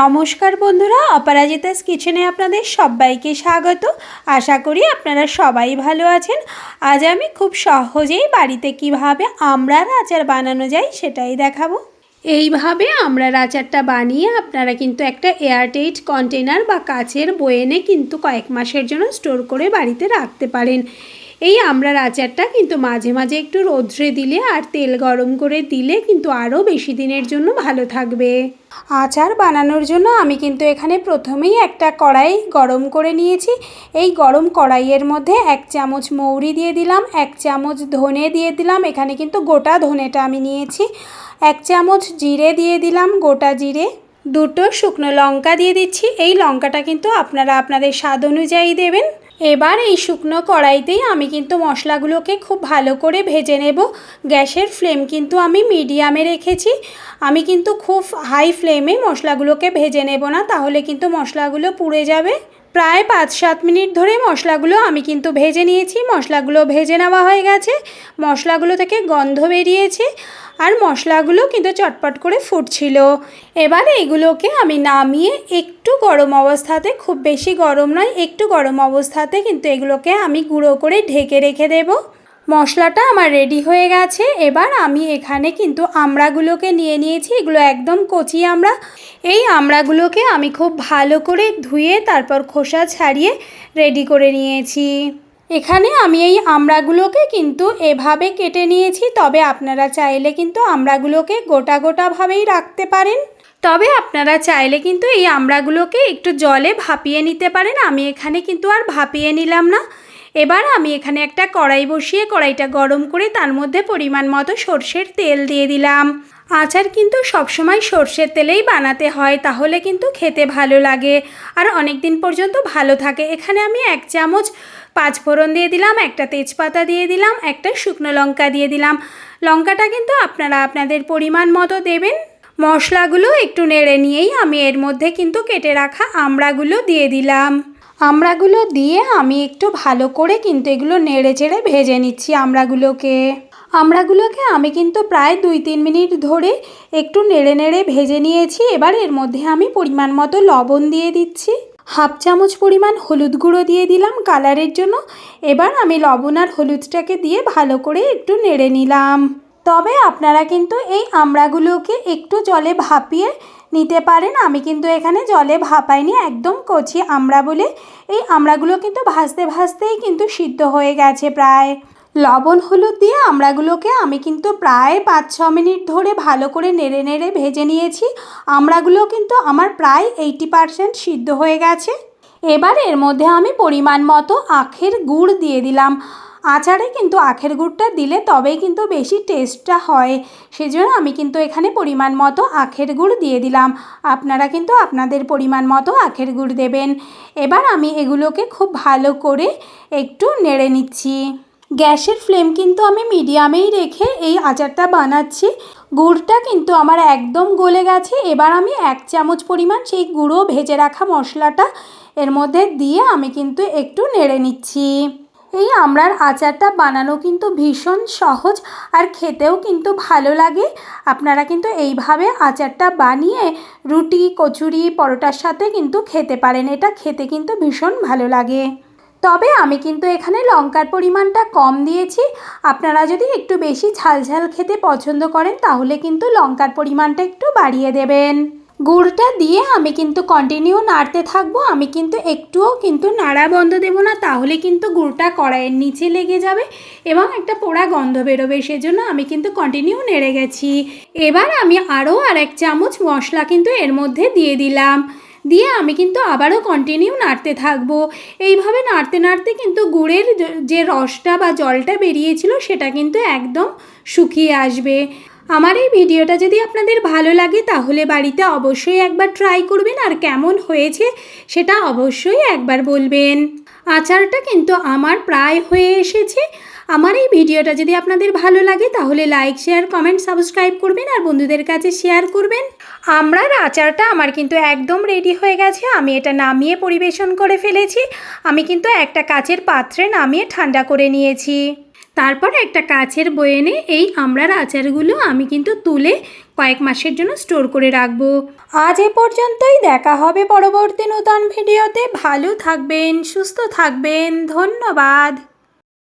নমস্কার বন্ধুরা, অপরাজিতাস কিচেনে আপনাদের সবাইকে স্বাগত। আশা করি আপনারা সবাই ভালো আছেন। আজ আমি খুব সহজেই বাড়িতে কীভাবে আমড়ার আচার বানানো যায় সেটাই দেখাবো। এইভাবে আমড়ার আচারটা বানিয়ে আপনারা কিন্তু একটা এয়ারটাইট কন্টেনার বা কাচের বয়েনে কিন্তু কয়েক মাসের জন্য স্টোর করে বাড়িতে রাখতে পারেন। এই আমড়ার আচারটা কিন্তু মাঝে মাঝে একটু রোদ্রে দিলে আর তেল গরম করে দিলে কিন্তু আরও বেশি দিনের জন্য ভালো থাকবে। আচার বানানোর জন্য আমি কিন্তু এখানে প্রথমেই একটা কড়াই গরম করে নিয়েছি। এই গরম কড়াইয়ের মধ্যে এক চামচ মৌরি দিয়ে দিলাম, এক চামচ ধনে দিয়ে দিলাম, এখানে কিন্তু গোটা ধনেটা আমি নিয়েছি। এক চামচ জিরে দিয়ে দিলাম, গোটা জিরে। দুটো শুকনো লঙ্কা দিয়ে দিচ্ছি। এই লঙ্কাটা কিন্তু আপনারা আপনাদের স্বাদ অনুযায়ী দেবেন। এবার এই শুকনো কড়াইতেই আমি কিন্তু মশলাগুলোকে খুব ভালো করে ভেজে নেব। গ্যাসের ফ্লেম কিন্তু আমি মিডিয়ামে রেখেছি। আমি কিন্তু খুব হাই ফ্লেমে মশলাগুলোকে ভেজে নেব না, তাহলে কিন্তু মশলাগুলো পুড়ে যাবে। প্রায় পাঁচ সাত মিনিট ধরে মশলাগুলো আমি কিন্তু ভেজে নিয়েছি। মশলাগুলো ভেজে নেওয়া হয়ে গেছে। মশলাগুলো থেকে গন্ধ বেরিয়েছে আর মশলাগুলো কিন্তু চটপট করে ফুটছিল। এবার এগুলোকে আমি নামিয়ে একটু গরম অবস্থাতে, খুব বেশি গরম নয়, একটু গরম অবস্থাতে কিন্তু এগুলোকে আমি গুঁড়ো করে ঢেকে রেখে দেবো। মশলাটা আমার রেডি হয়ে গেছে। এবার আমি এখানে কিন্তু আমড়াগুলোকে নিয়ে নিয়েছি। এগুলো একদম কচি আমড়া। এই আমড়াগুলোকে আমি খুব ভালো করে ধুয়ে তারপর খোসা ছাড়িয়ে রেডি করে নিয়েছি। এখানে আমি এই আমড়াগুলোকে কিন্তু এভাবে কেটে নিয়েছি। তবে আপনারা চাইলে কিন্তু আমড়াগুলোকে গোটা গোটাভাবেই রাখতে পারেন। তবে আপনারা চাইলে কিন্তু এই আমড়াগুলোকে একটু জলে ভাপিয়ে নিতে পারেন। আমি এখানে কিন্তু আর ভাপিয়ে নিলাম না। এবার আমি এখানে একটা কড়াই বসিয়ে কড়াইটা গরম করে তার মধ্যে পরিমাণ মতো সর্ষের তেল দিয়ে দিলাম। আচার কিন্তু সবসময় সর্ষের তেলেই বানাতে হয়, তাহলে কিন্তু খেতে ভালো লাগে। আর অনেক দিন পর্যন্ত ভালো থাকে। এখানে আমি এক চামচ পাঁচফোড়ন দিয়ে দিলাম, একটা তেজপাতা দিয়ে দিলাম, একটা শুকনো লঙ্কা দিয়ে দিলাম। লঙ্কাটা কিন্তু আপনারা আপনাদের পরিমাণ মতো দেবেন। মশলাগুলো একটু নেড়ে নিয়েই আমি এর মধ্যে কিন্তু কেটে রাখা আমড়াগুলো দিয়ে দিলাম। আমড়াগুলো দিয়ে আমি একটু ভালো করে কিন্তু এগুলো নেড়ে চেড়ে ভেজে নিচ্ছি আমড়াগুলোকে আমড়াগুলোকে আমি কিন্তু প্রায় দুই তিন মিনিট ধরে একটু নেড়ে নেড়ে ভেজে নিয়েছি। এবার এর মধ্যে আমি পরিমাণ মতো লবণ দিয়ে দিচ্ছি। হাফ চামচ পরিমাণ হলুদ গুঁড়ো দিয়ে দিলাম কালারের জন্য। এবার আমি লবণ আর হলুদটাকে দিয়ে ভালো করে একটু নেড়ে নিলাম। তবে আপনারা কিন্তু এই আমড়াগুলোকে একটু জলে ভাপিয়ে নিতে পারেন। আমি কিন্তু এখানে জলে ভাপাইনি, একদম কচি আমড়া বলে। এই আমড়াগুলো কিন্তু ভাজতে ভাজতেই কিন্তু সিদ্ধ হয়ে গেছে প্রায়। লবণ হলুদ দিয়ে আমড়াগুলোকে আমি কিন্তু প্রায় পাঁচ ছ মিনিট ধরে ভালো করে নেড়ে নেড়ে ভেজে নিয়েছি। আমড়াগুলো কিন্তু আমার প্রায় এইটি পারসেন্ট সিদ্ধ হয়ে গেছে। এবার এর মধ্যে আমি পরিমাণ মতো আখের গুড় দিয়ে দিলাম। আচারে কিন্তু আখের গুড়টা দিলে তবেই কিন্তু বেশি টেস্টটা হয়। সেজন্য আমি কিন্তু এখানে পরিমাণ মতো আখের গুড় দিয়ে দিলাম। আপনারা কিন্তু আপনাদের পরিমাণ মতো আখের গুড় দেবেন। এবার আমি এগুলোকে খুব ভালো করে একটু নেড়ে নিচ্ছি। গ্যাসের ফ্লেম কিন্তু আমি মিডিয়ামেই রেখে এই আচারটা বানাচ্ছি। গুড়টা কিন্তু আমার একদম গলে গেছে। এবার আমি এক চামচ পরিমাণ সেই গুঁড়ো ভেজে রাখা মশলাটা এর মধ্যে দিয়ে আমি কিন্তু একটু নেড়ে নিচ্ছি। এই আমড়ার আচারটা বানানো কিন্তু ভীষণ সহজ আর খেতেও কিন্তু ভালো লাগে। আপনারা কিন্তু এইভাবে আচারটা বানিয়ে রুটি, কচুরি, পরোটার সাথে কিন্তু খেতে পারেন। এটা খেতে কিন্তু ভীষণ ভালো লাগে। তবে আমি কিন্তু এখানে লঙ্কার পরিমাণটা কম দিয়েছি। আপনারা যদি একটু বেশি ঝাল ঝাল খেতে পছন্দ করেন, তাহলে কিন্তু লঙ্কার পরিমাণটা একটু বাড়িয়ে দেবেন। গুড়টা দিয়ে আমি কিন্তু কন্টিনিউ নাড়তে থাকব। আমি কিন্তু একটুও কিন্তু নাড়া বন্ধ দেবো না, তাহলে কিন্তু গুড়টা কড়াইয়ের নিচে লেগে যাবে এবং একটা পোড়া গন্ধ বেরোবে, সেজন্য আমি কিন্তু কন্টিনিউ নেড়ে গেছি। এবার আমি আরও আর এক চামচ মশলা কিন্তু এর মধ্যে দিয়ে দিলাম। দিয়ে আমি কিন্তু আবারও কন্টিনিউ নাড়তে থাকব। এইভাবে নাড়তে নাড়তে কিন্তু গুড়ের যে রসটা বা জলটা বেরিয়েছিল, সেটা কিন্তু একদম শুকিয়ে আসবে। আমার এই ভিডিওটা যদি আপনাদের ভালো লাগে, তাহলে বাড়িতে অবশ্যই একবার ট্রাই করবেন আর কেমন হয়েছে সেটা অবশ্যই একবার বলবেন। আচারটা কিন্তু আমার প্রায় হয়ে এসেছে। আমার এই ভিডিওটা যদি আপনাদের ভালো লাগে, তাহলে লাইক শেয়ার কমেন্ট সাবস্ক্রাইব করবেন আর বন্ধুদের কাছে শেয়ার করবেন। আমরার আচারটা আমার কিন্তু একদম রেডি হয়ে গেছে। আমি এটা নামিয়ে পরিবেশন করে ফেলেছি। আমি কিন্তু একটা কাচের পাত্রে নামিয়ে ঠান্ডা করে নিয়েছি। তারপর একটা কাছের বয়েনে এই আমড়ার আচারগুলো আমি কিন্তু তুলে কয়েক মাসের জন্য স্টোর করে রাখব। আজ এ পর্যন্তই দেখা হবে পরবর্তী নতুন ভিডিওতে। ভালো থাকবেন, সুস্থ থাকবেন। ধন্যবাদ।